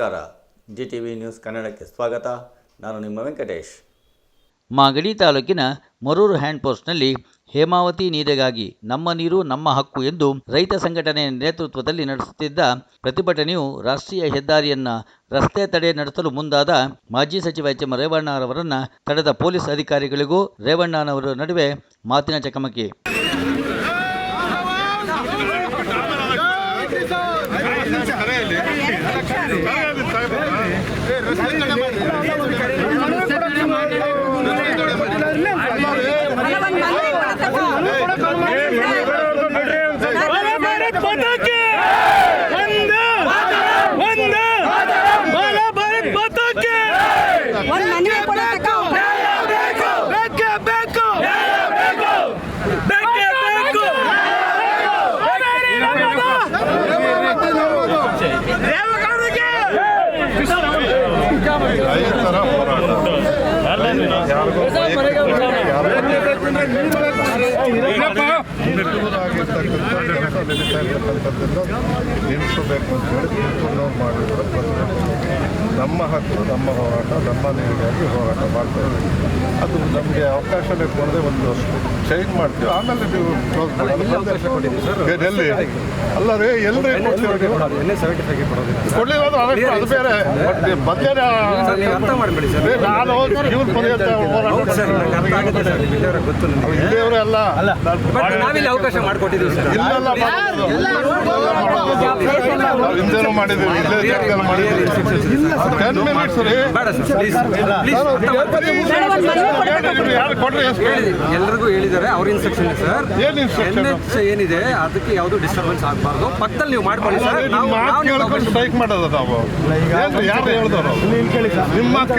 ನಮಸ್ಕಾರ. G T V news ಕನ್ನಡಕ್ಕೆ ಸ್ವಾಗತ. ನಾನು ನಿಮ್ಮ ವೆಂಕಟೇಶ್. ಮಾಗಡಿ ತಾಲೂಕಿನ ಮರೂರು ಹ್ಯಾಂಡ್ ಪೋಸ್ಟ್ನಲ್ಲಿ ಹೇಮಾವತಿ ನೀರಿಗಾಗಿ ನಮ್ಮ ನೀರು ನಮ್ಮ ಹಕ್ಕು ಎಂದು ರೈತ ಸಂಘಟನೆಯ ನೇತೃತ್ವದಲ್ಲಿ ನಡೆಸುತ್ತಿದ್ದ ಪ್ರತಿಭಟನೆಯು ರಾಷ್ಟ್ರೀಯ ಹೆದ್ದಾರಿಯನ್ನ ರಸ್ತೆ ತಡೆ ನಡೆಸಲು ಮುಂದಾದ ಮಾಜಿ ಸಚಿವ ಎಚ್ ಎಂ ರೇವಣ್ಣರವರನ್ನ ತಡೆದ ಪೊಲೀಸ್ ಅಧಿಕಾರಿಗಳಿಗೂ ರೇವಣ್ಣನವರ ನಡುವೆ ಮಾತಿನ ಚಕಮಕಿ. ಕಡೆ ಮಾಡಿ ನಿಲ್ಲಿಸಬೇಕು ಅಂತ ಹೇಳಿ ತೀರ್ಪನ್ನು ಮಾಡಿದ್ರು ನಮ್ಮ ಹಕ್ಕು ನಮ್ಮ ಹೋರಾಟ ನಮ್ಮ ನೀರಿಗಾಗಿ ಹೋರಾಟ ಮಾಡ್ತಾ ಇದ್ದೀವಿ ಅದು ನಮಗೆ ಅವಕಾಶನೇ ಕೊಡದೆ ಒಂದು ಚೇಂಜ್ ಮಾಡ್ತೀವಿ ಆಮೇಲೆ ನೀವು ಕ್ಲೋಸ್ ಮಾಡಿ ಎಲ್ಲಿ ಅಲ್ಲ ರೀ ಎಲ್ಲರೇ ಕೊಡ್ಲಿಲ್ಲ ಅಂದ್ರೆ ಅದು ಬೇರೆ ಸರ್ ನಾನು ಇವ್ರ ಪರ್ಯಂತ ಹೋರಾಟ ಇಲ್ಲಿಯವರು ಅಲ್ಲ ನಾವಿಲ್ಲಿ ಅವಕಾಶ ಮಾಡಿಕೊಟ್ಟಿದ್ದೀವಿ ಸರ್ ಇಲ್ಲೆಲ್ಲ ಮಾಡೋದು. ನಾವು ಮಾಡಿದ್ದೀವಿ ಇಲ್ಲೇ ಜಾಗದಲ್ಲಿ ಮಾಡಿದ್ದೀವಿ ಟೆನ್ ಮಿನಿಟ್ಸ್ ರೀ ಬೇಡ ಸರ್ ಪ್ಲೀಸ್ ಪ್ಲೀಸ್ ಯಾರು ಕೊಡ್ರಿ ಎಷ್ಟು? ಎಲ್ರಿಗೂ ಹೇಳಿದ್ದಾರೆ. ಅವ್ರ ಇನ್ಸ್ಟ್ರಕ್ಷನ್ ಸರ್ ಏನು ಎಚ್ ಏನಿದೆ ಅದಕ್ಕೆ ಯಾವುದು ಡಿಸ್ಟರ್ಬೆನ್ಸ್ ಆಗಬಾರ್ದು. ಪಕ್ಕದಲ್ಲಿ ನೀವು ಮಾಡ್ಕೊಳ್ಳಿ ಸರ್ ನಿಮ್ಮ ನಾವು ಕೇಳ್ಕೊಂಡು ಸ್ಟ್ರೈಕ್ ಮಾಡೋದು ನಾವು ಏನ್ರಿ ಯಾರು ಹೇಳ್ದವರು ನಿಮ್ಮ ಮಾತು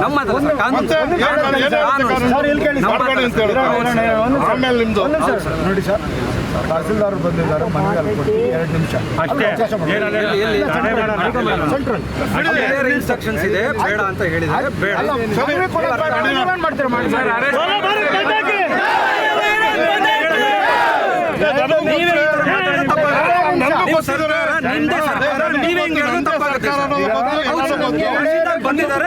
ನಮ್ಮ ಕಾನೂನು. ಆಮೇಲೆ ನಿಮ್ದು ನೋಡಿ ಸರ್ ತಹಸೀಲ್ದಾರ್ ಬಂದಿದ್ದಾರೆ ಮನವಿ ಅಲ್ಲಿ ಕೊಟ್ಟು ಎರಡು ನಿಮಿಷ ಇನ್ಸ್ಟ್ರಕ್ಷನ್ಸ್ ಇದೆ ಬೇಡ ಅಂತ ಹೇಳಿದ್ದಾರೆ ಬೇಡ ಮಾಡ್ತಾರೆ ನೀವೇ ಸರ್.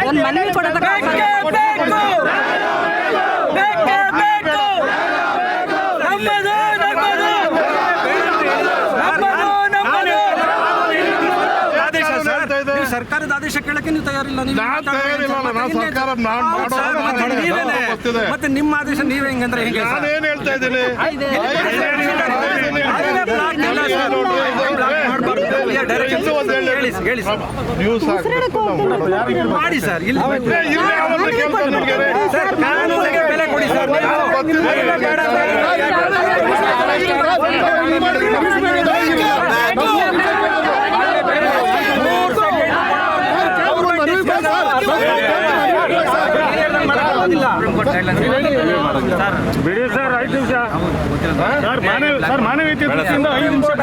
ಒಂದ್ ಮನವಿ ಕೊಡತಕ್ಕ ಕೇಳಕ್ಕೆ ನೀವು ತಯಾರಿಲ್ಲ ನೀವು ನಾನ್ ತಯಾರಿಲ್ಲ, ನಾನು ಸರ್ಕಾರ ನಾನ್ ಸರ್, ಮತ್ತೆ ನಾನು ನೀವೇನೆ. ಮತ್ತೆ ನಿಮ್ಮ ಆದೇಶ ನೀವೇ ಹೆಂಗಂದ್ರೆ ಹೆಂಗೆ ಸರ್? ನಾನೇನ್ ಹೇಳ್ತಾ ಇದ್ದೀನಿ ಅದೇ block ಇಲ್ಲ ಸರ್. block ಮಾಡ್ಬಾರ್ದು. Clear directions ಹೇಳಿ ಸರ್, ಹೇಳಿ ಸರ್. ನ್ಯೂಸ್ ಮಾಡಿ ಸರ್ ಇಲ್ಲಿ. ಸರ್ ಕಾನೂನಿಗೆ ಬೆಲೆ ಕೊಡಿ ಸರ್ ಬೇಡ, ಬಿಡಿ ಸರ್ ನಿಮಿಷ ಸರ್ ಸರ್ ಐದು ನಿಮಿಷ.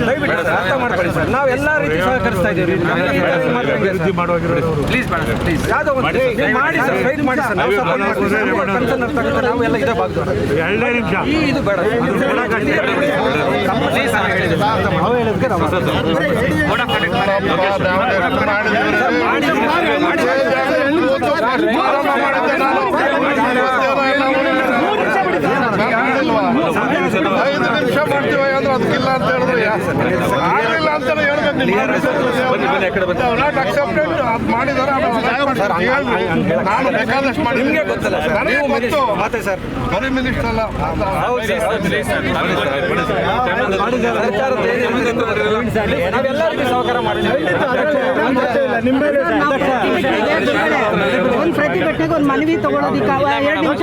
ದಯವಿಟ್ಟು ಸರ್, ಅರ್ಥ ಮಾಡ್ಕೊಳ್ಳಿ ಸರ್ ನಾವು ಎಲ್ಲ ರೀತಿ ಸಹಕರಿಸ್ತಾ ಇದ್ದೀವಿ ಪ್ಲೀಸ್ ಬೇಡ ಸರ್ ಪ್ಲೀಸ್ ಮಾಡಿ ಸರ್ ಮಾಡಿ ಸರ್ ನಾವು ಸರ್. ನಿಮಿಷ ಇದು ಬೇಡ ಸರ್. ಐದು ನಿಮಿಷ ಮಾಡ್ತೀವಿ ಅದಕ್ಕಿಲ್ಲ ಅಂತ ಹೇಳಿದ್ರೆ ಆಗಲಿಲ್ಲ ಅಂತ ಹೇಳ್ಬೇಕು ನಿಮ್ಮ ನಾಟ್ ಅಕ್ಸೆಪ್ಟೆಡ್ ಅದು ಮಾಡಿದಾರೆ ನಾನು ಬೇಕಾದಷ್ಟು ಮಾಡಿ ನಿಮ್ಗೆ ಗೊತ್ತಲ್ಲ ಸರ್. ನನಗೆ ನೀವು ಗೊತ್ತು. ಮತ್ತೆ ಸರ್. ಬರೀ ಮಿನಿಸ್ಟರ್ ಅಲ್ಲ. ಸರ್ಕಾರದ ಏನಿದೆ ನಾವೆಲ್ಲ ರೀತಿ ಸಹಕಾರ ಮಾಡಿದ್ದೀವಿ. ಒಂದ್ ಪ್ರತಿಭಟನೆಗೆ ಒಂದ್ ಮನವಿ ತಗೊಳೋದಿಕ್ಕ ಎರಡು ನಿಮಿಷ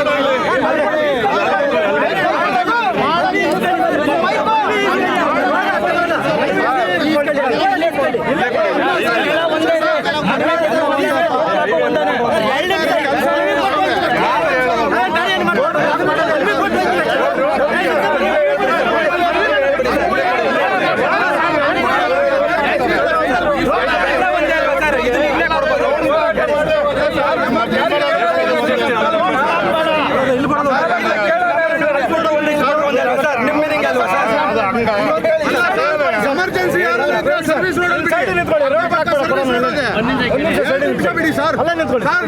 ಸರ್ ಸರ್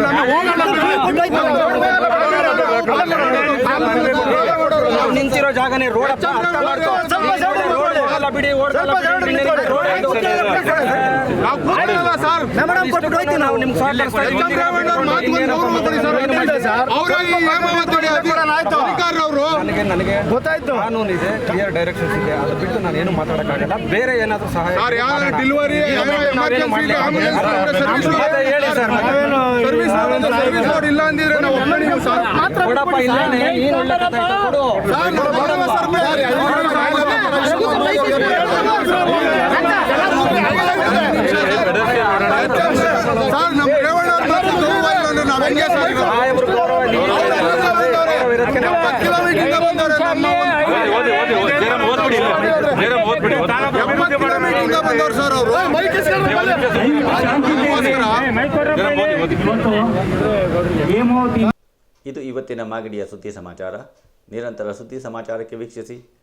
ನಾವು ನಿಂತಿರೋ ಜಾಗನೇ ರೋಡ್ ಅಪ್ಪ ಹೋಗಲ್ಲ ಬಿಡಿ ಆಯ್ತು. ನಾವು ಸರ್. ಮೇಡಮ್ ಕೊಟ್ಬಿಟ್ಟು ಹೋಯ್ತೀವಿ ನಾವು. ನಿಮ್ಗೆ ನನಗೆ ನನಗೆ ಗೊತ್ತಾಯ್ತು. ಕಾನೂನು ಇದೆ ಕ್ಲಿಯರ್ ಡೈರೆಕ್ಷನ್ಸ್ ಇದೆ. ಅದು ಬಿಟ್ಟು ನಾನು ಏನು ಮಾತಾಡೋಕ್ಕಾಗಲ್ಲ. ಬೇರೆ ಏನಾದರೂ ಸಹಾಯ ಡೆಲಿವರಿ ಹೇಳಿ ಸರ್ ಇಲ್ಲ ಅಂದಿದ್ರೆ ನಾವು ಸರ್. ಕೊಡಪ್ಪ ಇಲ್ಲೇನೆ. ನೀನು ಒಳ್ಳೆ ಕಥೆ ಆಯ್ತು, ಕೊಡು. ಸರ್ ನಮ್ಮ ಅವರು ಇದು ಇವತ್ತಿನ ಮಾಗಡಿಯ ಸುದ್ದಿ ಸಮಾಚಾರ. ನಿರಂತರ ಸುದ್ದಿ ಸಮಾಚಾರಕ್ಕೆ ವೀಕ್ಷಿಸಿ.